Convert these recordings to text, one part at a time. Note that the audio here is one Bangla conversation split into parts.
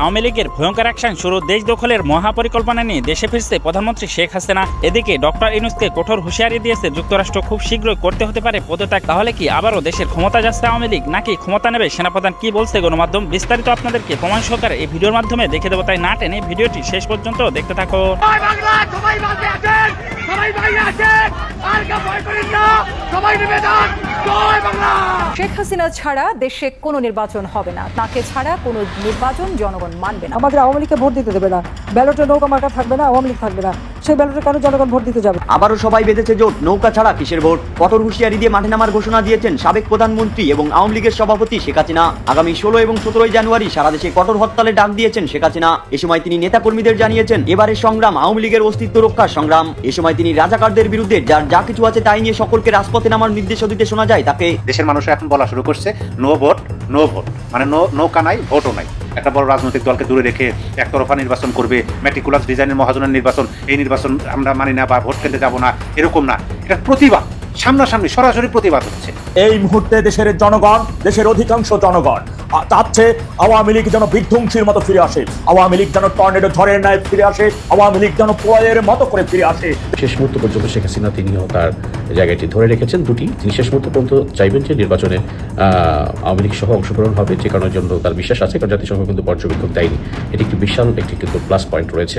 আওয়ামী লীগের ভয়ঙ্কর অ্যাকশন শুরু দেশ দখলের মহাপরিকল্পনা নিয়ে দেশে ফিরছে প্রধানমন্ত্রী শেখ হাসিনা। এদিকে ডক্টর ইনুসকে কঠোর হুঁশিয়ারি দিয়েছে যুক্তরাষ্ট্র খুব শীঘ্রই করতে হতে পারে পদত্যাগ। তাহলে কি আবারও দেশের ক্ষমতা যাচ্ছে আওয়ামী লীগ নাকি ক্ষমতা নেবে সেনাপ্রধান কি বলছে গণমাধ্যম? বিস্তারিত আপনাদেরকে প্রমাণ সহকারে এই ভিডিওর মাধ্যমে দেখে দেবো তাই না টেনে ভিডিওটি শেষ পর্যন্ত দেখতে থাকো। জয় বাংলা সবাই মাঝে আছেন সবাই বাইরে আছেন আর কে ভয় করেন না সবাই নিবেদন জয় বাংলা। শেখ হাসিনা ছাড়া দেশে কোনো নির্বাচন হবে না তাকে ছাড়া কোনো নির্বাচন জনগণ মানবে না। আমাদের আওয়ামী লীগকে ভোট দিতে দেবে না। ব্যালটে নৌকা মার্কা থাকবে না আওয়ামী লীগ থাকবে না। সেই ব্যালটে কেন জনগণ ভোট দিতে যাবে? আবারও সবাই বেঁধেছে জোট। নৌকা ছাড়া কিসের ভোট? কঠোর হুঁশিয়ারি দিয়ে মাঠে নামার ঘোষণা দিয়েছেন সাবেক প্রধানমন্ত্রী এবং আওয়ামী লীগের সভাপতি শেখ হাসিনা। আগামী ষোলো এবং সতেরোই জানুয়ারি সারা দেশে কঠোর হরতালে ডাক দিয়েছেন শেখ হাসিনা। এ সময় তিনি নেতাকর্মীদের জানিয়েছেন এবারের সংগ্রাম আওয়ামী লীগের অস্তিত্ব রক্ষার সংগ্রাম। এ সময় তিনি রাজাকারদের বিরুদ্ধে যার যা কিছু আছে তাই নিয়ে সকলকে রাজপথে নামার নির্দেশ দিতে শোনা যায়। তাকে দেশের মানুষ এখন বলা শুরু করছে নো ভোট নো ভোট। মানে নো নৌকা নাই ভোটও নাই। একটা বড় রাজনৈতিক দলকে দূরে রেখে একতরফা নির্বাচন করবে ম্যাটিকুলাস ডিজাইনের মহাজনের নির্বাচন, এই নির্বাচন আমরা মানি না বা ভোট কেন্দ্রে যাব না, এরকম না। এটা প্রতিবাদ, সামনাসামনি সরাসরি প্রতিবাদ হচ্ছে। এই মুহূর্তে দেশের জনগণ, দেশের অধিকাংশ জনগণ চাচ্ছে আওয়ামী লীগ যেন বিধ্বংসীর মতো ফিরে আসে। আওয়ামী লীগ যেন টর্নেডো ঝড়ের ন্যায় ফিরে আসে। আওয়ামী লীগ যেন প্রলয়ের মতো করে ফিরে আসে। শেষ মুহূর্ত পর্যন্ত শেখ হাসিনা তিনিও তার জায়গাটি ধরে রেখেছেন। দুটি। তিনি শেষ মুহূর্ত পর্যন্ত চাইবেন যে নির্বাচনে আওয়ামী লীগ সহ অংশগ্রহণ হবে। যে কারণের জন্য তার বিশ্বাস আছে, কারণ জাতিসংঘ কিন্তু পর্যবেক্ষক দেয়নি। এটি একটি বিশাল, একটি কিন্তু প্লাস পয়েন্ট রয়েছে।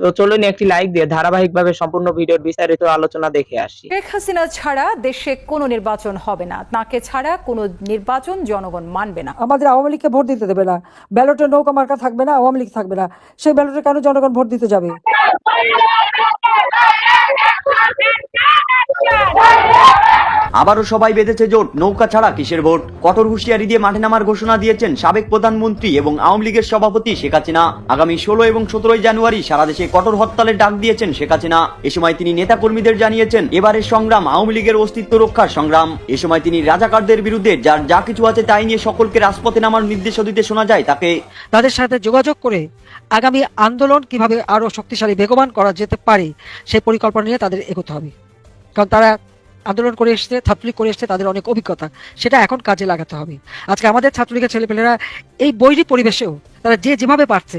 তো চলুন একটি লাইক দিয়ে ধারাবাহিকভাবে সম্পূর্ণ ভিডিওর বিস্তারিত আলোচনা দেখে আসি। শেখ হাসিনা ছাড়া দেশে কোনো নির্বাচন হবে না। তাকে ছাড়া কোনো নির্বাচন জনগণ মানবে না। আমাদের আওয়ামী লীগকে ভোট দিতে দেবে না। ব্যালটের নৌকা মার্কা থাকবে না আওয়ামী লীগ থাকবে না। সেই ব্যালটে কেন জনগণ ভোট দিতে যাবে? আবারও সবাই বেঁধেছে জোট। নৌকা ছাড়া কিসের ভোট? কঠোর হুঁশিয়ারি দিয়ে মাঠে নামার ঘোষণা দিয়েছেন সাবেক প্রধানমন্ত্রী এবং আওয়ামী লীগের সভাপতি শেখ হাসিনা। আগামী ষোলো এবং সতেরোই জানুয়ারি সারা দেশে কঠোর হরতালের ডাক দিয়েছেন শেখ হাসিনা। এ সময় তিনি নেতাকর্মীদের জানিয়েছেন এবারের সংগ্রাম, আওয়ামী লীগের অস্তিত্ব রক্ষার সংগ্রাম। এ সময় তিনি রাজাকারদের বিরুদ্ধে যার যা কিছু আছে তাই নিয়ে সকলকে রাজপথে নামার নির্দেশ দিতে শোনা যায় তাকে। তাদের সাথে যোগাযোগ করে আগামী আন্দোলন কীভাবে আরও শক্তিশালী, বেগবান করা যেতে পারে সেই পরিকল্পনা নিয়ে তাদের এগোতে হবে। কারণ তারা আন্দোলন করে এসছে, ছাত্রলীগ করে এসছে, তাদের অনেক অভিজ্ঞতা। সেটা এখন কাজে লাগাতে হবে। আজকে আমাদের ছাত্রলীগের ছেলেপেলেরা এই বৈরী পরিবেশেও তারা যে যেভাবে পারছে,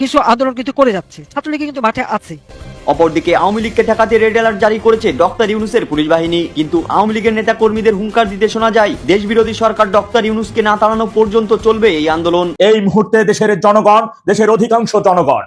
কিছু আন্দোলন কিন্তু করে যাচ্ছে। ছাত্রলীগ কিন্তু মাঠে আছে। অপরদিকে আওয়ামী লীগকে ঠেকাতে রেড অ্যালার্ট জারি করেছে ডক্টর ইউনুসের পুলিশ বাহিনী। কিন্তু আওয়ামী লীগের নেতা কর্মীদের হুঙ্কার দিতে শোনা যায় দেশ বিরোধী সরকার ডক্টর ইউনুসকে না তাড়ানো পর্যন্ত চলবে এই আন্দোলন। এই মুহূর্তে দেশের জনগণ, দেশের অধিকাংশ জনগণ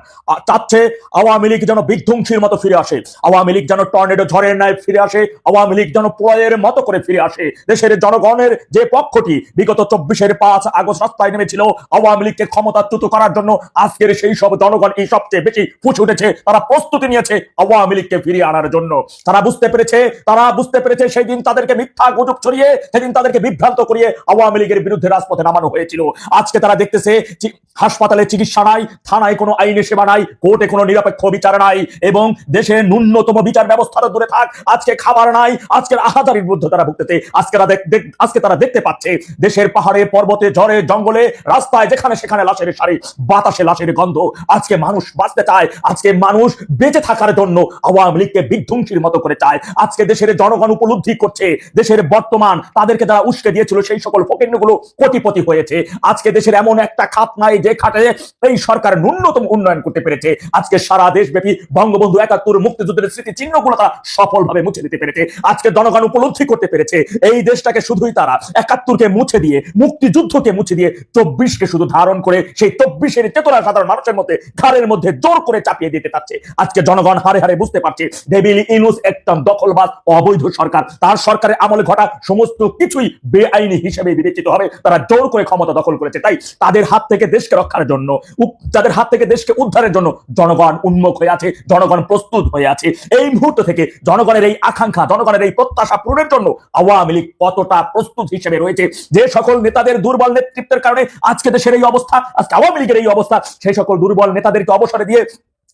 চাচ্ছে আওয়ামী লীগ যেন বিধ্বংসীর মতো ফিরে আসে, আওয়ামী লীগ যেন টর্নেডো ঝড়ের ন্যায় ফিরে আসে, আওয়ামী লীগ যেন প্রলয়ের মতো করে ফিরে আসে। দেশের জনগণের যে পক্ষটি বিগত চব্বিশের পাঁচ আগস্ট রাস্তায় নেমেছিল, আওয়ামী লীগকে ক্ষমতাচ্যুত করার জন্য আজকের সেই সব জনগণ এই সবচেয়ে বেশি ফুসে উঠেছে, তারা প্রস্তুতি নিয়েছে। আওয়ামী লীগকে ফিরিয়ে আনার জন্য। তারা বুঝতে পেরেছে, তারা বুঝতে পেরেছে সেই দিন তাদেরকে মিথ্যা গুজব ছড়িয়ে, সেদিন তাদেরকে বিভ্রান্ত করিয়ে আওয়ামী লীগের বিরুদ্ধে রাজপথে নামানো হয়েছিল। আজকে তারা দেখতেছে হাসপাতালে চিকিৎসা নাই, থানায় কোনো আইনি সেবা নাই, কোর্টে কোনো নিরপেক্ষ বিচার নাই, এবং দেশে ন্যূনতম বিচার ব্যবস্থা দূরে থাক, আজকে খাবার নাই আজকের আহাদারির বিরুদ্ধে তারা ভুগতেছে। আজকে আজকে তারা দেখতে পাচ্ছে, দেশের পাহাড়ে, পর্বতে, ঝড়ে, জঙ্গলে, রাস্তায়, যেখানে সেখানে লাশের সারি, বাতাসে লাশের গন্ধ। আজকে মানুষ বাঁচতে চায়, আজকে মানুষ বেঁচে থাকার জন্য আওয়ামী লীগকে বিধ্বংসীর মতো করে চায়। আজকে দেশের জনগণ উপলব্ধি করছে, দেশের বর্তমান তাদেরকে যারা উস্কে দিয়েছিল সেই সকল ফকিরগুলো কোটিপতি হয়েছে। আজকে দেশের এমন একটা খাত নাই যে খাতে এই সরকার ন্যূনতম উন্নয়ন করতে পেরেছে। আজকে সারা দেশব্যাপী বঙ্গবন্ধু একাত্তর মুক্তিযুদ্ধের স্মৃতি চিহ্নগুলো তারা সফলভাবে মুছে দিতে পেরেছে। আজকে জনগণ উপলব্ধি করতে পেরেছে, এই দেশটাকে শুধুই তারা একাত্তরকে মুছে দিয়ে, মুক্তিযুদ্ধকে মুছে দিয়ে চব্বিশকে শুধু ধারণ করে সেই চব্বিশের চেতনা সাধারণ মানুষের মধ্যে, ঘাড়ের মধ্যে জোর করে চাপিয়ে দিতে চাচ্ছে। আজকে জনগণ হারে হারে বুঝতে পারছে ডেভিল ইনুস একটা দখলবাজ, অবৈধ সরকার। তার সরকারের আমলে ঘটা সমস্ত কিছুই বেআইনি হিসেবে বিবেচিত হবে। তারা জোর করে ক্ষমতা দখল করেছে। তাই তাদের হাত থেকে দেশকে রক্ষার জন্য তাদের হাত থেকে দেশকে উদ্ধারের জন্য জনগণ উন্মুখ হয়ে আছে, জনগণ প্রস্তুত হয়ে আছে। এই মুহূর্ত থেকে জনগণের এই আকাঙ্ক্ষা, জনগণের এই প্রত্যাশা পূরণের জন্য আওয়ামী লীগ কতটা প্রস্তুত হিসেবে রয়েছে? যে সকল নেতাদের দুর্বল নেতৃত্বের কারণে আজকে দেশের এই অবস্থা, আজকে আওয়ামী লীগের এই অবস্থা, সেই সকল দুর্বল নেতাদেরকে অবসরে দিয়ে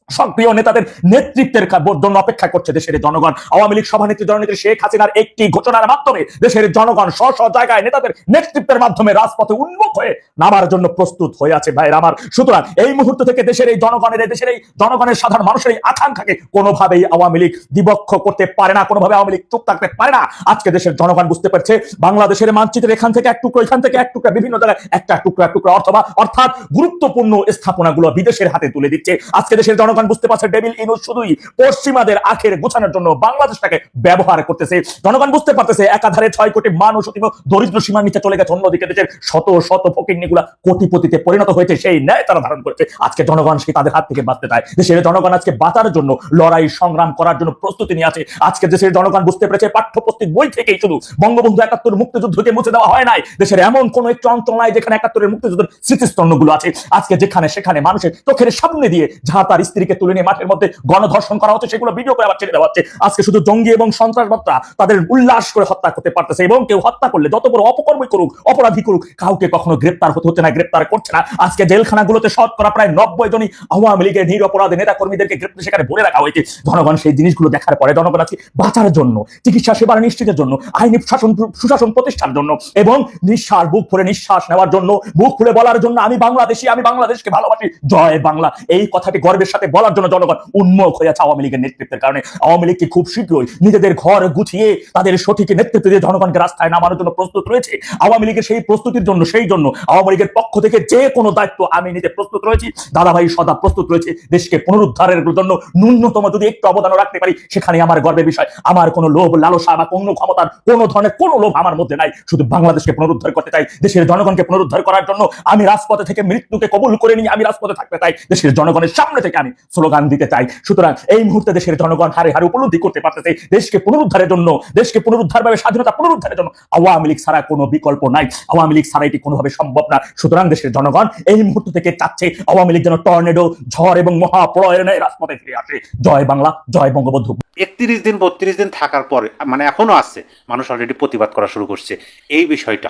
সক্রিয় নেতাদের নেতৃত্বের জন্য অপেক্ষা করছে দেশের জনগণ। আওয়ামী লীগ সভানেত্রী জননেত্রী শেখ হাসিনার একটি ঘোষণার মাধ্যমে দেশের জনগণ স্ব স্ব জায়গায় নেতাদের নেতৃত্বের মাধ্যমে রাজপথে উন্মুখ হয়ে নামার জন্য প্রস্তুত হয়ে আছে ভাইয়ের আমার। সুতরাং এই মুহূর্ত থেকে দেশের এই জনগণের দেশের এই জনগণের সাধারণ মানুষের এই আকাঙ্ক্ষাকে কোনোভাবেই আওয়ামী লীগ দিবক্ষ করতে পারে না, কোনোভাবে আওয়ামী লীগ চুপ থাকতে পারে না। আজকে দেশের জনগণ বুঝতে পারছে বাংলাদেশের মানচিত্রের এখান থেকে এক টুকরো, এখান থেকে এক টুকরা, বিভিন্ন জায়গায় একটা টুকরা টুকরা, অথবা অর্থাৎ গুরুত্বপূর্ণ স্থাপনাগুলো বিদেশের হাতে তুলে দিচ্ছে। আজকে দেশের জনগণ বুঝতে পারছে ডেভিল ইনুস শুধুই পশ্চিমাদের আখের গোছানোর জন্য বাংলাদেশটাকে ব্যবহার করতেছে। জনগণ বুঝতে পারতেছে একাধারে ছয় কোটি মানুষ অতীব দরিদ্র সীমার নিচে চলে গেছে। অন্যদিকে দেশের শত শত ফকিরনিগুলা কোটিপতিতে পরিণত হয়েছে, সেই ন্যায় তারা ধারণ করেছে। আজকে জনগণ সে তাদের হাত থেকে বাঁচতে চায়। দেশের জনগণ আজকে বাঁচার জন্য লড়াই সংগ্রাম করার জন্য প্রস্তুতি নিয়ে আছে। আজকে দেশের জনগণ বুঝতে পেরেছে পাঠ্যপুস্তক বই থেকেই শুধু বঙ্গবন্ধু একাত্তর মুক্তিযুদ্ধকে মুছে দেওয়া হয় নাই। দেশের এমন কোন একটি অঞ্চল নাই যেখানে একাত্তরের মুক্তিযুদ্ধের স্মৃতিস্তম্ভগুলো আছে। আজকে যেখানে সেখানে মানুষের চোখের সামনে দিয়ে যাহা তার স্ত্রীকে তুলে নিয়ে মাঠের মধ্যে গণধর্ষণ করা হচ্ছে, সেগুলো ভিডিও করে আবার ছেড়ে দেওয়া হচ্ছে। আজকে শুধু জঙ্গি এবং সন্ত্রাসবাদরা তাদের উল্লাস করে হত্যা করতে পারতেছে এবং কেউ হত্যা করলে যত বড় অপকর্মই করুক, অপরাধী করুক, কাউকে কখনো গ্রেপ্তার হতে হচ্ছে না, গ্রেপ্তার করছে না। আজকে জেলখানাগুলোতে শতকরা প্রায় নব্বই জনই আওয়ামী লীগের নিরপরাধী নেতা কর্মীদেরকে গ্রেপ্তার সেখানে ভরে রাখা হয়েছে। জনগণ সেই জিনিসগুলো দেখার পরে জনগণ আজকে বাঁচার জন্য, চিকিৎসা সেবা নিশ্চিতের জন্য, আইনি শাসন সুশাসন প্রতিষ্ঠার জন্য এবং নিঃশ্বাস, বুক ভরে নিঃশ্বাস নেওয়ার জন্য, বুক খুলে বলার জন্য আমি বাংলাদেশি, আমি বাংলাদেশকে ভালোবাসি। জয় বাংলা। এই কথাটি গর্বের সাথে বলার জন্য জনগণ উন্মুখ হয়ে আছে আওয়ামী লীগের নেতৃত্বের কারণে। আওয়ামী লীগ কি খুব শীঘ্রই নিজেদের ঘর গুছিয়ে তাদের সঠিক নেতৃত্ব দিয়ে জনগণকে রাস্তায় নামানোর জন্য প্রস্তুত রয়েছে? আওয়ামী লীগের সেই প্রস্তুতির জন্য, সেই জন্য আওয়ামী লীগের পক্ষ থেকে যে কোনো দায়িত্ব আমি নিতে প্রস্তুত রয়েছি। দাদাভাই সদা প্রস্তুত রয়েছে দেশকে পুনরুদ্ধারের জন্য। ন্যূনতম যদি একটু অবদান রাখতে পারি, সেখানে আমার গর্বের বিষয়, আমার কোনো লোভ, লালসা বা কোনো ক্ষমতার, কোনো ধরনের কোনো লোভ আমার মধ্যে নাই। শুধু বাংলাদেশকে পুনরুদ্ধার করতে চাই, দেশের জনগণকে পুনরুদ্ধার করার জন্য আমি রাজপথে থেকে মৃত্যুকে কবুল করে নিয়ে আমি রাজপথে থাকতে চাই। দেশের জনগণের সামনে থেকে আমি স্লোগান দিতে চাই। সুতরাং এই মুহূর্তে দেশের জনগণ হারে হারে উপলব্ধি করতে পারতেছে। দেশকে পুনরুদ্ধারের জন্য, দেশকে পুনরুদ্ধার ভাবে স্বাধীনতা পুনরুদ্ধারের জন্য আওয়ামী লীগ ছাড়া কোনো বিকল্প নাই। আওয়ামী লীগ ছাড়া এটি কোনোভাবে সম্ভব না। সুতরাং দেশের জনগণ এই মুহূর্ত থেকে চাচ্ছে আওয়ামী লীগ যেন টর্নেডো, ঝড় এবং মহাপ্রলয়ের ন্যায় রাজপথে ফিরে আসে। জয় বাংলা, জয় বঙ্গবন্ধু। একত্রিশ দিন, বত্রিশ দিন থাকার পরে মানে এখনও আছে। মানুষ অলরেডি প্রতিবাদ করা শুরু করছে। এই বিষয়টা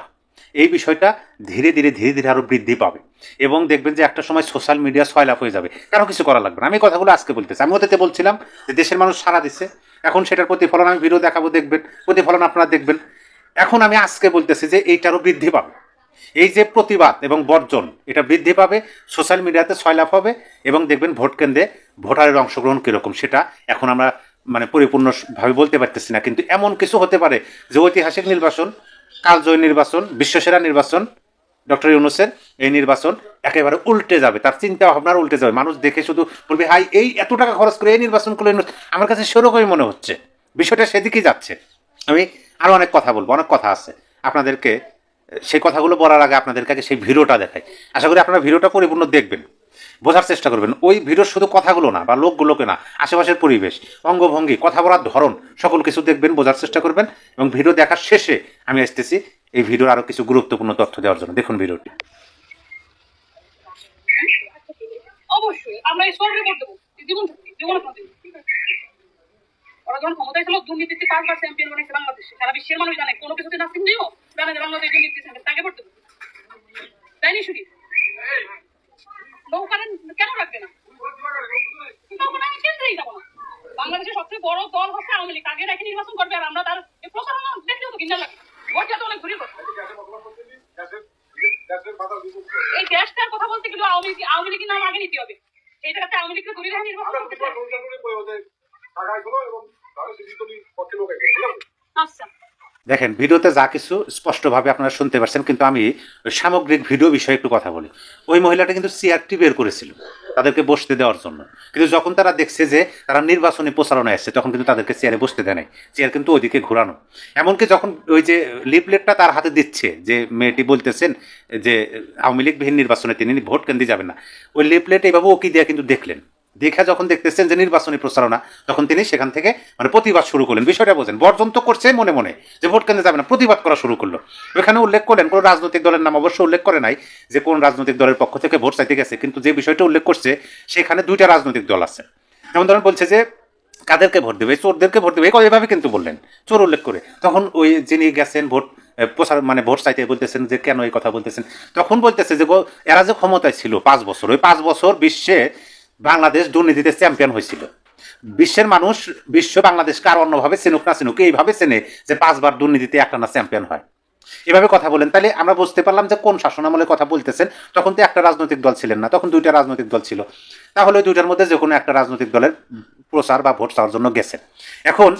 এই বিষয়টা ধীরে ধীরে ধীরে ধীরে আরও বৃদ্ধি পাবে। এবং দেখবেন যে একটা সময় সোশ্যাল মিডিয়া সয়লাভ হয়ে যাবে। কারও কিছু করা লাগবে না। আমি কথাগুলো আজকে বলতেছি। আমি ওতে বলছিলাম যে দেশের মানুষ সারা দিচ্ছে এখন সেটার প্রতিফলন আমি ভিডিও দেখাবো, দেখবেন। প্রতিফলন আপনারা দেখবেন। এখন আমি আজকে বলতেছি যে এইটারও বৃদ্ধি পাবে। এই যে প্রতিবাদ এবং বর্জন, এটা বৃদ্ধি পাবে সোশ্যাল মিডিয়াতে ছয়লাভ হবে এবং দেখবেন ভোট কেন্দ্রে ভোটারের অংশগ্রহণ কীরকম সেটা এখন আমরা মানে পরিপূর্ণভাবে বলতে পারতেছি না। কিন্তু এমন কিছু হতে পারে যে ঐতিহাসিক নির্বাচন কালজয়ী নির্বাচন, বিশ্বসেরা নির্বাচন, ডক্টর ইউনুসের এই নির্বাচন একেবারে উল্টে যাবে। তার চিন্তা ভাবনার উল্টে যাবে। মানুষ দেখে শুধু বলবে, হাই, এই এত টাকা খরচ করে এই নির্বাচন করলে আমার কাছে সেরকমই মনে হচ্ছে। বিষয়টা সেদিকেই যাচ্ছে। আমি আরও অনেক কথা বলব, অনেক কথা আছে। আপনাদেরকে সেই কথাগুলো বলার আগে আপনাদের কাছে সেই ভিডিওটা দেখাই। আশা করি আপনারা ভিডিওটা পরিপূর্ণ দেখবেন। বোঝার চেষ্টা করবেন। ওই ভিডিওর শুধু কথাগুলো না, বা লোকগুলোকে না, আশেপাশের পরিবেশ, অঙ্গভঙ্গি, কথা বলার ধরন, সকল কিছু দেখবেন, বোঝার চেষ্টা করবেন, এবং ভিডিও দেখার শেষে আমি আসতেছি এই ভিডিওর আরও কিছু গুরুত্বপূর্ণ তথ্য দেওয়ার জন্য। দেখুন ভিডিওটি। অবশ্যই ভোট তাই নি, শুনি? নৌকারে কেন রাখবে না? নৌকাটা আমি কেন্দ্রেই যাব না। বাংলাদেশের সবচেয়ে বড় দল হচ্ছে আওয়ামী লীগ। আগে রেখে নির্বাচন করবে আর আমরা তার প্রচারণা দেখলেও তো কিনা লাগে। ভোট যাতে অনেক ঘুরে করবে এই দেশটার কথা বলতে গেলে আওয়ামী লীগ আওয়ামী লীগের নাম আগে নিতে হবে। এই জায়গাতে আওয়ামী লীগকে ধরে রেখে নির্বাচন করতে চায়। আচ্ছা। দেখেন, ভিডিওতে যা কিছু স্পষ্টভাবে আপনারা শুনতে পারছেন, কিন্তু আমি সামগ্রিক ভিডিও বিষয়ে একটু কথা বলি। ওই মহিলাটা কিন্তু সিআরটি বের করেছিল তাদেরকে বসতে দেওয়ার জন্য। কিন্তু যখন তারা দেখছে যে তারা নির্বাচনী প্রচারণায় আসছে তখন কিন্তু তাদেরকে চেয়ারে বসতে দেয় নাই। চেয়ার কিন্তু ওইদিকে ঘোরানো। এমনকি যখন ওই যে লিফলেটটা তার হাতে দিচ্ছে, যে মেয়েটি বলতেছেন যে আওয়ামী লীগবিহীন নির্বাচনে তিনি ভোট কেন্দ্রে যাবেন না, ওই লিফলেট এইভাবে ওকি দিয়ে কিন্তু দেখলেন। দেখা যখন দেখতেছেন যে নির্বাচনী প্রচারণা, তখন তিনি সেখান থেকে মানে প্রতিবাদ শুরু করলেন। বিষয়টা বোঝেন। বর্জন তো করছে মনে মনে যে ভোট কেন্দ্রে যাবে না, প্রতিবাদ করা শুরু করল। ওখানে উল্লেখ করলেন, কোনো রাজনৈতিক দলের নাম অবশ্য উল্লেখ করে নাই যে কোন রাজনৈতিক দলের পক্ষ থেকে ভোট চাইতে গেছে। কিন্তু যে বিষয়টা উল্লেখ করছে, সেখানে দুইটা রাজনৈতিক দল আছে। যেমন ধরেন বলছে যে, কাদেরকে ভোট দেবে? চোরদেরকে ভোট দেবে? এভাবে কিন্তু বললেন। চোর উল্লেখ করে। তখন ওই যিনি গেছেন ভোট প্রচার মানে ভোট চাইতে বলতেছেন যে, কেন এই কথা বলতেছেন? তখন বলতেছে যে এরা যে ক্ষমতায় ছিল পাঁচ বছর, ওই পাঁচ বছর বিশ্বে বাংলাদেশ দুর্নীতিতে চ্যাম্পিয়ন হয়েছিল। বিশ্বের মানুষ, বিশ্ব বাংলাদেশকে আর অন্যভাবে চিনুক না চিনুক, এইভাবে চেনে যে পাঁচবার দুর্নীতিতে একটা না চ্যাম্পিয়ন হয়। এভাবে কথা বলেন, তাহলে আমরা বুঝতে পারলাম যে কোন শাসনামলে কথা বলতেছেন, তখন তো একটা রাজনৈতিক দল ছিলেন না, তখন দুইটা রাজনৈতিক দল ছিল। তাহলে দুইটার মধ্যে যে কোনো একটা রাজনৈতিক দলের প্রচার বা ভোট চাওয়ার জন্য গেছেন। এখন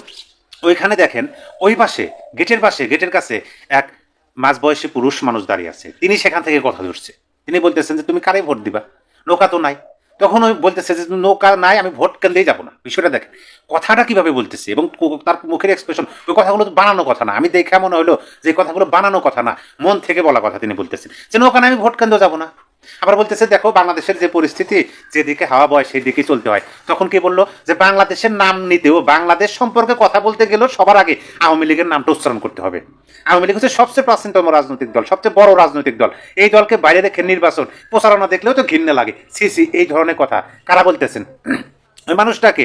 ওইখানে দেখেন, ওই পাশে, গেটের পাশে, গেটের কাছে এক মাঝবয়সী পুরুষ মানুষ দাঁড়িয়ে আছে। তিনি সেখান থেকে কথা ধরছে। তিনি বলতেছেন যে, তুমি কারে ভোট দিবা? নৌকা তো নাই। তখন ওই বলতেছে যে নৌকা নাই, আমি ভোট কেন্দ্রেই যাব না। বিষয়টা দেখেন, কথাটা কীভাবে বলতেছে এবং তার মুখের এক্সপ্রেশন ওই কথাগুলো বানানো কথা না। আমি দেখে মনে হলো যে কথাগুলো বানানো কথা না, মন থেকে বলা কথা তিনি বলতেছেন। যে নৌকা নাই, আমি ভোট কেন্দ্র যাব না। আবার বলতেছে, দেখো, বাংলাদেশের যে পরিস্থিতি, যেদিকে হাওয়া বয় সেই দিকে চলতে হয়। তখন কি বলল যে, বাংলাদেশের নাম নিতেও, বাংলাদেশ সম্পর্কে কথা বলতে গেলেও সবার আগে আওয়ামী লীগের নামটা উচ্চারণ করতে হবে। আওয়ামী লীগ হচ্ছে সবচেয়ে প্রাচীনতম রাজনৈতিক দল, সবচেয়ে বড় রাজনৈতিক দল। এই দলকে বাইরে রেখে নির্বাচন প্রচারণা দেখলেও তো ঘৃণা লাগে। সি সি এই ধরনের কথা। কারা বলতেছেন? ওই মানুষটাকে,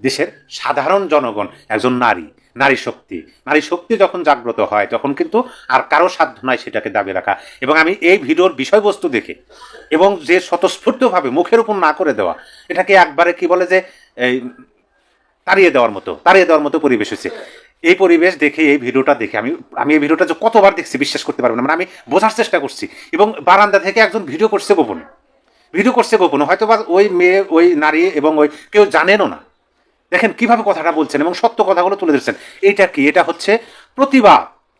দেশের সাধারণ জনগণ, একজন নারী নারী শক্তি। নারী শক্তি যখন জাগ্রত হয়, তখন কিন্তু আর কারও সাধ্য নয় সেটাকে দাবি রাখা। এবং আমি এই ভিডিওর বিষয়বস্তু দেখে এবং যে স্বতঃস্ফূর্তভাবে মুখের উপর না করে দেওয়া, এটাকে একবারে কি বলে যে, এই তাড়িয়ে দেওয়ার মতো, তাড়িয়ে দেওয়ার মতো পরিবেশ হচ্ছে এই পরিবেশ দেখে, এই ভিডিওটা দেখে আমি আমি এই ভিডিওটা যে কতবার দেখছি বিশ্বাস করতে পারব না মানে আমি বোঝার চেষ্টা করছি। এবং বারান্দা থেকে একজন ভিডিও করছে গোপনে। ভিডিও করছে গোপনে হয়তো বা ওই মেয়ে, ওই নারী এবং ওই কেউ জানেনও না। দেখেন কীভাবে কথাটা বলছেন এবং সত্য কথাগুলো তুলে ধরছেন। এইটা কি? এটা হচ্ছে প্রতিভা।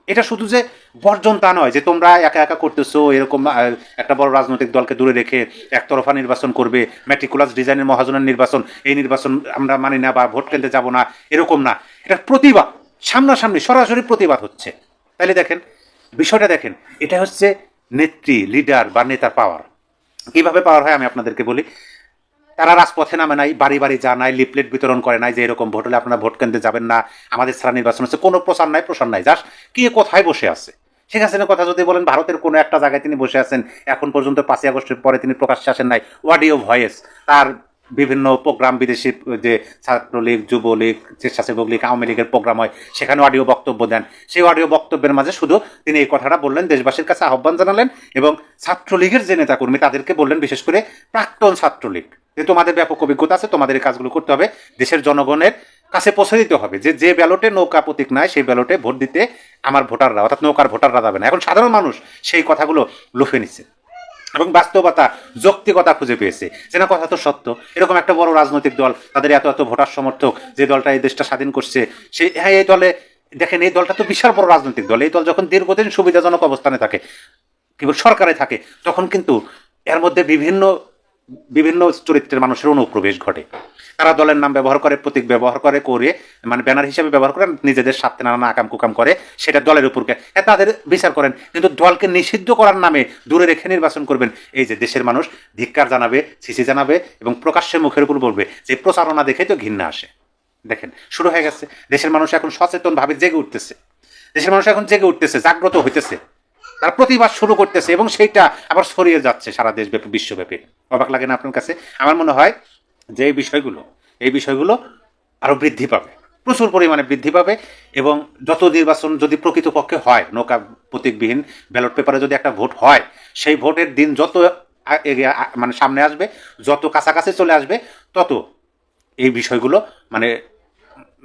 এটা শুধু যে বর্জন তা নয়, যে তোমরা একা একা করতেছো, এরকম একটা বড় রাজনৈতিক দলকে দূরে রেখে একতরফা নির্বাচন করবে ম্যাট্রিকুলাস ডিজাইনের মহাজনের নির্বাচন, এই নির্বাচন আমরা মানি না বা ভোট কেন্দ্রে যাব না, এরকম না। এটা প্রতিবাদ সামনাসামনি সরাসরি প্রতিবাদ হচ্ছে। তাহলে দেখেন, বিষয়টা দেখেন, এটা হচ্ছে নেত্রী লিডার বা নেতার পাওয়ার কীভাবে পাওয়ার হয় আমি আপনাদেরকে বলি। তারা রাজপথে নামে নাই, বাড়ি বাড়ি যা নাই, লিফলেট বিতরণ করে নাই যে এরকম ভোট হলে আপনারা ভোট কেন্দ্রে যাবেন না, আমাদের ছাড়া নির্বাচন হচ্ছে। কোনো প্রচার নাই, প্রসার নাই। জাস্ট কে কোথায় বসে আছে? শেখ হাসিনার কথা যদি বলেন, ভারতের কোনো একটা জায়গায় তিনি বসে আছেন। এখন পর্যন্ত পাঁচই আগস্টের পরে তিনি প্রকাশ্যে আসেন নাই। অডিও ভয়েস তার বিভিন্ন প্রোগ্রাম বিদেশি, যে ছাত্রলীগ, যুবলীগ, স্বেচ্ছাসেবক লীগ, আওয়ামী লীগের প্রোগ্রাম হয়, সেখানে অডিও বক্তব্য দেন। সেই অডিও বক্তব্যের মাঝে শুধু তিনি এই কথাটা বললেন, দেশবাসীর কাছে আহ্বান জানালেন এবং ছাত্রলীগের যে নেতাকর্মী তাদেরকে বললেন, বিশেষ করে প্রাক্তন ছাত্রলীগ। যে তোমাদের ব্যাপক অভিজ্ঞতা আছে, তোমাদের এই কাজগুলো করতে হবে। দেশের জনগণের কাছে পৌঁছে দিতে হবে যে যে ব্যালটে নৌকা প্রতীক নাই, সেই ব্যালটে ভোট দিতে আমার ভোটাররা, অর্থাৎ নৌকার ভোটাররা যাবে না। এখন সাধারণ মানুষ সেই কথাগুলো লুফে নিচ্ছে এবং বাস্তবতা, যৌক্তিকতা খুঁজে পেয়েছে যে, না, কথা তো সত্য। এরকম একটা বড় রাজনৈতিক দল, তাদের এত এত ভোটার সমর্থক, যে দলটা এই দেশটা স্বাধীন করছে, সেই হ্যাঁ এই দলে, দেখেন, এই দলটা তো বিশাল বড় রাজনৈতিক দল। এই দল যখন দীর্ঘদিন সুবিধাজনক অবস্থানে থাকে, কেবল সরকারে থাকে, তখন কিন্তু এর মধ্যে বিভিন্ন বিভিন্ন চরিত্রের মানুষের অনুপ্রবেশ ঘটে। তারা দলের নাম ব্যবহার করে, প্রতীক ব্যবহার করে করে মানে ব্যানার হিসেবে ব্যবহার করে, নিজেদের স্বার্থে নানা আকাম কুকাম করে, সেটা দলের উপর তাদের বিচার করেন। কিন্তু দলকে নিষিদ্ধ করার নামে দূরে রেখে নির্বাচন করবেন। এই যে দেশের মানুষ ধিক্কার জানাবে, সিসি জানাবে এবং প্রকাশ্যে মুখের উপর বলবে যে প্রচারণা দেখে তো ঘৃণা আসে। দেখেন, শুরু হয়ে গেছে। দেশের মানুষ এখন সচেতন ভাবে জেগে উঠতেছে। দেশের মানুষ এখন জেগে উঠতেছে, জাগ্রত হইতেছে। তারা প্রতিবাদ শুরু করতেছে এবং সেইটা আবার ছড়িয়ে যাচ্ছে সারা দেশব্যাপী, বিশ্বব্যাপী। অবাক লাগে না আপনার কাছে? আমার মনে হয় যে এই বিষয়গুলো এই বিষয়গুলো আরও বৃদ্ধি পাবে। প্রচুর পরিমাণে বৃদ্ধি পাবে এবং যত নির্বাচন যদি প্রকৃতপক্ষে হয়, নৌকা প্রতীকবিহীন ব্যালট পেপারে যদি একটা ভোট হয়, সেই ভোটের দিন যত মানে সামনে আসবে, যত কাছাকাছি চলে আসবে, তত এই বিষয়গুলো মানে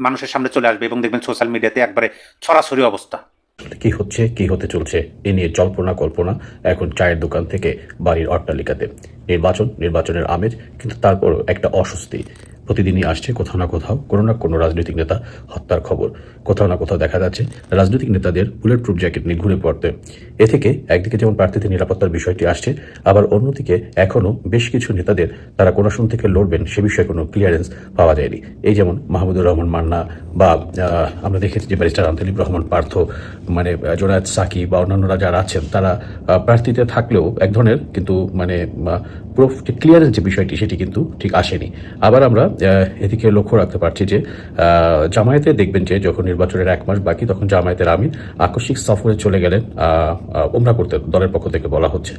মানুষের সামনে চলে আসবে এবং দেখবেন সোশ্যাল মিডিয়াতে একবারে ছড়াছড়ি অবস্থা। কি হচ্ছে, কি হতে চলছে, এ নিয়ে জল্পনা কল্পনা এখন চায়ের দোকান থেকে বাড়ির অট্টালিকাতে। নির্বাচন, নির্বাচনের আমেজ, কিন্তু তারপরও একটা অস্বস্তি। প্রতিদিনই আসছে কোথাও না কোথাও, কোনো না কোনো রাজনৈতিক নেতা হত্যার খবর। কোথাও না কোথাও দেখা যাচ্ছে রাজনৈতিক নেতাদের বুলেট প্রুফ জ্যাকেট নিয়ে ঘুরে পড়তে। এ থেকে একদিকে যেমন প্রার্থীদের নিরাপত্তার বিষয়টি আসছে, আবার অন্যদিকে এখনও বেশ কিছু নেতাদের তারা কোন আসন থেকে লড়বেন সে বিষয়ে কোনো ক্লিয়ারেন্স পাওয়া যায়নি। এই যেমন মাহমুদুর রহমান মান্না বা আমরা দেখেছি যে ব্যারিস্টার আন্তলিব রহমান পার্থ মানে জোনায়েদ সাকি বা অন্যান্যরা যারা আছেন, তারা প্রার্থীতে থাকলেও এক ধরনের কিন্তু মানে প্রুফ ক্লিয়ারেন্স যে বিষয়টি, সেটি কিন্তু ঠিক আসেনি। আবার আমরা এদিকে লক্ষ্য রাখতে পারছি যে জামায়াতে দেখবেন যে যখন নির্বাচনের এক মাস বাকি, তখন জামায়াতের আমির আকস্মিক সফরে চলে গেলেন ওমরা করতে, দলের পক্ষ থেকে বলা হচ্ছে।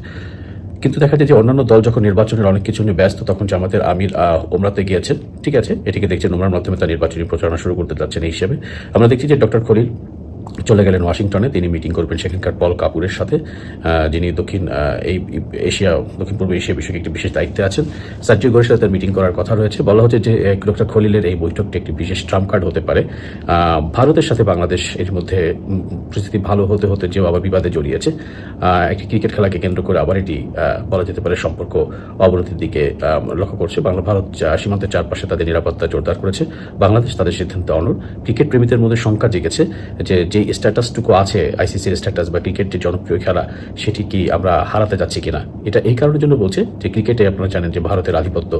কিন্তু দেখা যায় যে অন্যান্য দল যখন নির্বাচনের অনেক কিছু নিয়ে ব্যস্ত, তখন জামাতের আমির ওমরাতে গিয়েছেন। ঠিক আছে? এটিকে দেখছেন ওমরার মাধ্যমে তার নির্বাচনী প্রচারণা শুরু করতে যাচ্ছেন এই হিসেবে। আমরা দেখছি যে ডক্টর খলিল চলে গেলেন ওয়াশিংটনে। তিনি মিটিং করবেন সেখানকার পল কাপুরের সাথে। যিনি দক্ষিণ এই এশিয়া, দক্ষিণ পূর্ব এশিয়া বিষয়ে একটি বিশেষ দায়িত্বে আছেন। সার্জিও ঘোষের সাথে মিটিং করার কথা রয়েছে। বলা হচ্ছে যে ডক্টর খলিলের এই বৈঠকটি একটি বিশেষ ট্রাম্প কার্ড হতে পারে। ভারতের সাথে বাংলাদেশ এর মধ্যে পরিস্থিতি ভালো হতে হতে যে আবার বিবাদে জড়িয়েছে। একটি ক্রিকেট খেলাকে কেন্দ্র করে আবার এটি বলা যেতে পারে সম্পর্ক অবনতির দিকে লক্ষ্য করছে। বাংলা, ভারত সীমান্তের চারপাশে তাদের নিরাপত্তা জোরদার করেছে। বাংলাদেশ তাদের সিদ্ধান্তে অনড়। ক্রিকেট প্রেমীদের মধ্যে শঙ্কা জেগেছে যে যে স্ট্যাটাসটুকু আছে আইসিসির স্ট্যাটাস বা ক্রিকেট যে জনপ্রিয় খেলা, সেটি কি আমরা হারাতে যাচ্ছি কিনা? এটা এই কারণের জন্য বলছে যে ক্রিকেটে আপনারা জানেন যে ভারতের আধিপত্য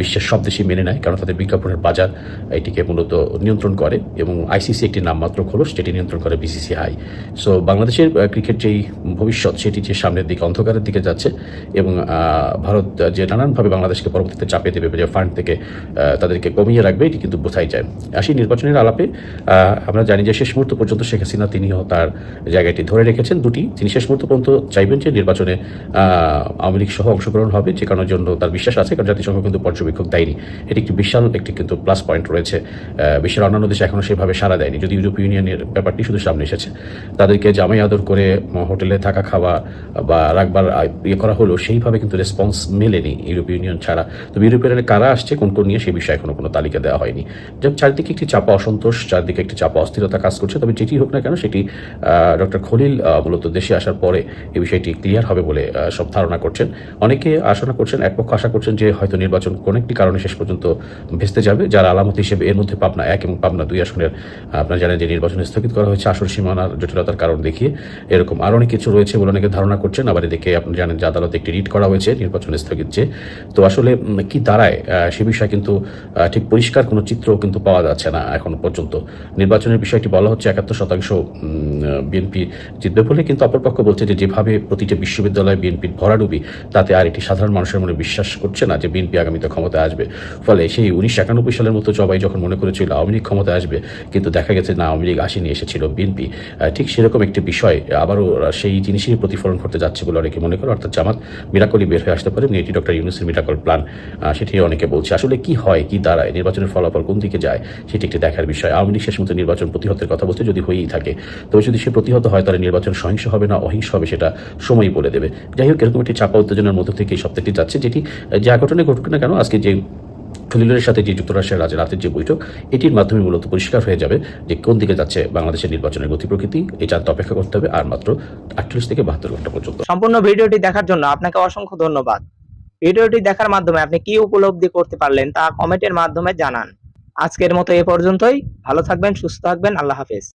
বিশ্বের সব দেশই মেনে নেয়, কারণ তাদের বিজ্ঞাপনের বাজার এটিকে মূলত নিয়ন্ত্রণ করে এবং আইসিসি একটি নামমাত্র খোলস যেটি নিয়ন্ত্রণ করে বিসিসিআই সো বাংলাদেশের ক্রিকেট যেই ভবিষ্যৎ, সেটি যে সামনের দিকে, অন্ধকারের দিকে যাচ্ছে এবং ভারত যে নানানভাবে বাংলাদেশকে পরবর্তীতে চাপিয়ে দেবে যে ফান্ড থেকে তাদেরকে কমিয়ে রাখবে, এটি কিন্তু বোঝাই যায়। আসি নির্বাচনের আলাপে আমরা জানি যে শেষ মুহূর্ত পর্যন্ত শেখ হাসিনা, তিনিও তার জায়গাটি ধরে রেখেছেন। দুটি তিনি শেষ মুহূর্ত পর্যন্ত চাইবেন যে নির্বাচনে আওয়ামী লীগ সহ অংশগ্রহণ হবে, যে কারণের জন্য তার বিশ্বাস আছে, কারণ জাতিসংঘ কিন্তু পর্যবেক্ষক দেয়নি। এটি একটি বিশাল, একটি কিন্তু প্লাস পয়েন্ট রয়েছে। বিশ্বের অন্যান্য দেশে এখনও সেভাবে সাড়া দেয়নি। যদি ইউরোপীয় ইউনিয়নের ব্যাপারটি শুধু সামনে এসেছে। তাদেরকে জামাই আদর করে হোটেলে থাকা খাওয়া বা রাখবার ইয়ে করা হলো, সেইভাবে কিন্তু রেসপন্স মেলেনি ইউরোপীয় ইউনিয়ন ছাড়া। তবে ইউরোপীয় ইউনিয়নে কারা আসছে, কোন কোন নিয়ে সেই বিষয়ে এখনও কোনো তালিকা দেওয়া হয়নি। যেমন চারদিকে একটি চাপা অসন্তোষ, চারদিকে একটি চাপা অস্থিরতা কাজ করছে। তবে যেটি হোক না কেন, সেটি ডক্টর খলিল মূলত দেশে আসার পরে এই বিষয়টি ক্লিয়ার হবে বলে সব ধারণা করছেন। অনেকে আশা করছেন, এক পক্ষ আশা করছেন যে হয়তো নির্বাচন কোনো একটি কারণে শেষ পর্যন্ত ভেস্তে যাবে। যার আলামত হিসেবে এর মধ্যে পাবনা এক এবং পাবনা দুই আসনের, আপনারা জানেন যে নির্বাচন স্থগিত করা হয়েছে আসল সীমানার জটিলতার কারণ দেখিয়ে। এরকম আরও অনেক কিছু রয়েছে বলে অনেকে ধারণা করছেন। আবার এদিকে আপনি জানেন যে আদালতে একটি রিট করা হয়েছে নির্বাচন স্থগিত যে। তো আসলে কি দাঁড়ায় সে বিষয়ে কিন্তু ঠিক পরিষ্কার কোনো চিত্র কিন্তু পাওয়া যাচ্ছে না এখন পর্যন্ত। নির্বাচনের বিষয়টি বলা হচ্ছে একাত্তর শতাংশ বিএনপি জিতবে বলে কিন্তু অপরপক্ষ বলছে যে যেভাবে প্রতিটি বিশ্ববিদ্যালয়ে বিএনপির ভরাডুবি, তাতে আর একটি সাধারণ মানুষের মনে বিশ্বাস করছে না যে বিএনপি আগামীতে ক্ষমতায় আসবে। ফলে সেই উনিশশো একানব্বই সালের মতো সবাই যখন মনে করেছিল আওয়ামী লীগ ক্ষমতায় আসবে, কিন্তু দেখা গেছে না, আওয়ামী লীগ আসেনি, এসেছিল বিএনপি ঠিক সেরকম একটি বিষয়, আবারও সেই জিনিসেরই প্রতিফলন ঘটতে যাচ্ছে বলে অনেকে মনে করে, অর্থাৎ জামাত মিরাকলি বের হয়ে আসতে পারে এটি ডক্টর ইউনুসের মিরাকল প্ল্যান সেটি অনেকে বলছে। আসলে কি হয়, কি দাঁড়ায়, নির্বাচনের ফলাফল কোন দিকে যায়, সেটি একটি দেখার বিষয়। আওয়ামী লীগ শেষ মতো নির্বাচন প্রতিহতের কথা বলছে যদি হয়েই থাকে। তবে যদি সে প্রতিহত হয়, তাহলে নির্বাচন সহিংস হবে না, অহিংস হবে সেটা সময়ই বলে দেবে। যাই হোক, এরকম একটি চাপা উত্তেজনার মধ্য থেকে এই সপ্তাহটি যাচ্ছে, যেটি যা ঘটনা ঘটুক না কেন, আজকে যে খলিলের সাথে যে যুক্তরাষ্ট্রের রাজা রাতের যে বৈঠক, এটির মাধ্যমে মূলত পরিষ্কার হয়ে যাবে যে কোন দিকে যাচ্ছে বাংলাদেশের নির্বাচনের গতি প্রকৃতি। এই জানতে অপেক্ষা করতে হবে, আর মাত্র আটচল্লিশ থেকে বাহাত্তর ঘণ্টা পর্যন্ত। সম্পূর্ণ ভিডিওটি দেখার জন্য আপনাকে অসংখ্য ধন্যবাদ। ভিডিওটি দেখার মাধ্যমে আপনি কি উপলব্ধি করতে পারলেন, তা কমেন্টের মাধ্যমে জানান। আজকের মতো এ পর্যন্তই। ভালো থাকবেন, সুস্থ থাকবেন, আল্লাহ হাফেজ।